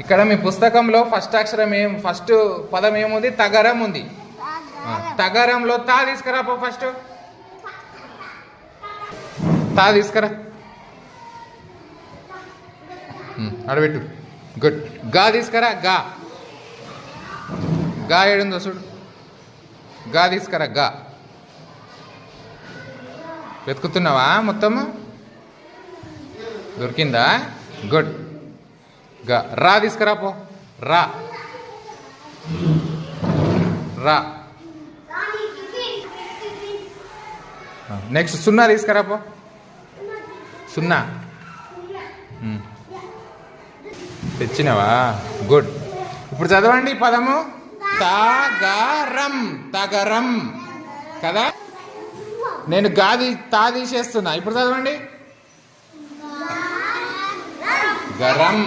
ఇక్కడ మీ పుస్తకంలో ఫస్ట్ అక్షరం ఏం ఫస్ట్ పదం ఏముంది? తగరం ఉంది. తగరంలో తా తీసుకురా పో ఫస్ట్. తా తీసుకురా. ఉమ్, ఆడబెట్టు గుడ్. గా తీసుకురా గా. గా ఏడుందో చూడు. గా తీసుకురా గా. వెతుకుతున్నావా మొత్తము? దొరికిందా? గుడ్. గా రా తీసుకురా పో రా రా నెక్స్ట్ సున్నా తీసుకురా పో సున్నా. తెచ్చినావా? గుడ్ ఇప్పుడు చదవండి పదము. తగరం తగరం. కదా? నేను గాది తా తీసేస్తున్నా. ఇప్పుడు చదవండి. గరం.